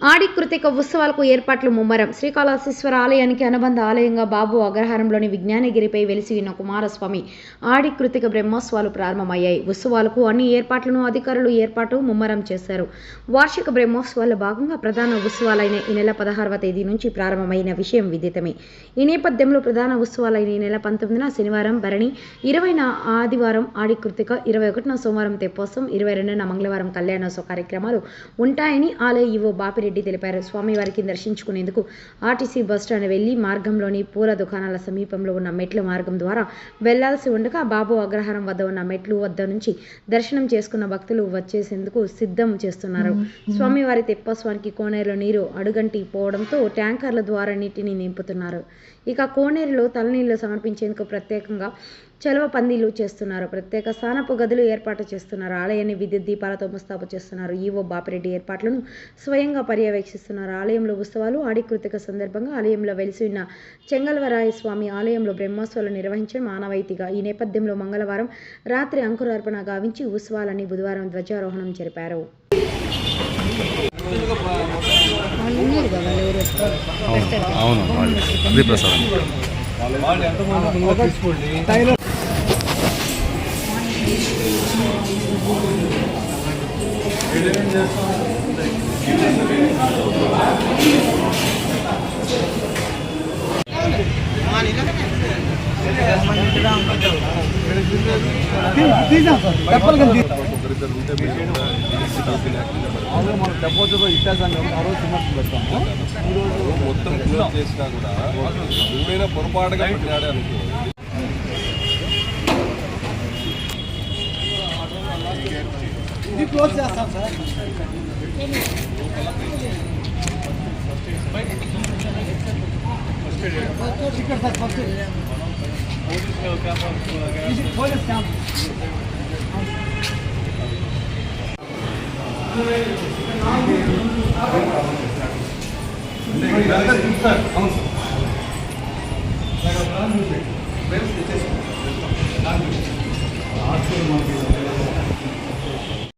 ఆడి కృతిక ఉత్సవాలకు ఏర్పాట్లు ముమ్మరం. శ్రీకాళహస్తీశ్వర ఆలయానికి అనుబంధ ఆలయంగా బాబు అగ్రహారంలోని విజ్ఞానగిరిపై వెలిసి ఉన్న కుమారస్వామి ఆడి కృతిక బ్రహ్మోత్సవాలు ప్రారంభమయ్యాయి. ఉత్సవాలకు అన్ని ఏర్పాట్లను అధికారులు ఏర్పాటు ముమ్మరం చేశారు. వార్షిక బ్రహ్మోత్సవాల్లో భాగంగా ప్రధాన ఉత్సవాలైన ఈ నెల పదహారవ తేదీ నుంచి ప్రారంభమైన విషయం విదితమే. ఈ నేపథ్యంలో ప్రధాన ఉత్సవాలైన ఈ నెల పంతొమ్మిదిన శనివారం భరణి ఇరవైన ఆదివారం ఆడి కృతిక ఇరవై ఒకటిన సోమవారం తెప్పోత్సవం ఇరవై రెండున మంగళవారం కళ్యాణోత్సవ కార్యక్రమాలు ఉంటాయని ఆలయ ఈవో బాపిరెడ్డి తెలిపారు. స్వామివారికి దర్శించుకునేందుకు ఆర్టీసీ బస్టాండ్ వెళ్ళి మార్గంలోని పూల దుకాణాల సమీపంలో ఉన్న మెట్ల మార్గం ద్వారా వెళ్ళాల్సి ఉండగా బాబు అగ్రహారం వద్ద ఉన్న మెట్లు వద్ద నుంచి దర్శనం చేసుకున్న భక్తులు వచ్చేసేందుకు సిద్ధం చేస్తున్నారు. స్వామివారి తెప్పోత్సవానికి కోనేరులో నీరు అడుగంటి పోవడంతో ట్యాంకర్ల ద్వారా నీటిని నింపుతున్నారు. ఇక కోనేరులో తలనీళ్ళు సమర్పించేందుకు ప్రత్యేకంగా చలవ పందిళ్ళు చేస్తున్నారు. ప్రత్యేక స్నానపు గదులు ఏర్పాటు చేస్తున్నారు. ఆలయాన్ని విద్యుత్ దీపాలతో ముస్తాబు చేస్తున్నారు. ఈవో బాపిరెడ్డి ఏర్పాట్లను స్వయంగా పర్యవేక్షిస్తున్నారు. ఆలయంలో ఉత్సవాలు ఆడి కృతిక సందర్భంగా ఆలయంలో వెలిసి ఉన్న చెంగల్వరాయ స్వామి ఆలయంలో బ్రహ్మోత్సవాలు నిర్వహించడం ఆనవాయితీగా ఈ నేపథ్యంలో మంగళవారం రాత్రి అంకురార్పణ గావించి ఉత్సవాలని బుధవారం ధ్వజారోహణం జరిపారు. అవును అవును. వాళ్ళు అదే ప్రసాదం మనం డెపోజిట్ ఇచ్చేసాను ఆ రోజు సిమెంట్ పెడతాము మొత్తం క్లోజ్ చేసినా కూడా ఎవరైనా పొరపాటుగా పెట్టాడే అనుకో. క్లోజ్ చేస్తాం సార్ ఇక్కడ సార్ ఫస్ట్ ఇది పోలీస్ క్యాంప్ అవును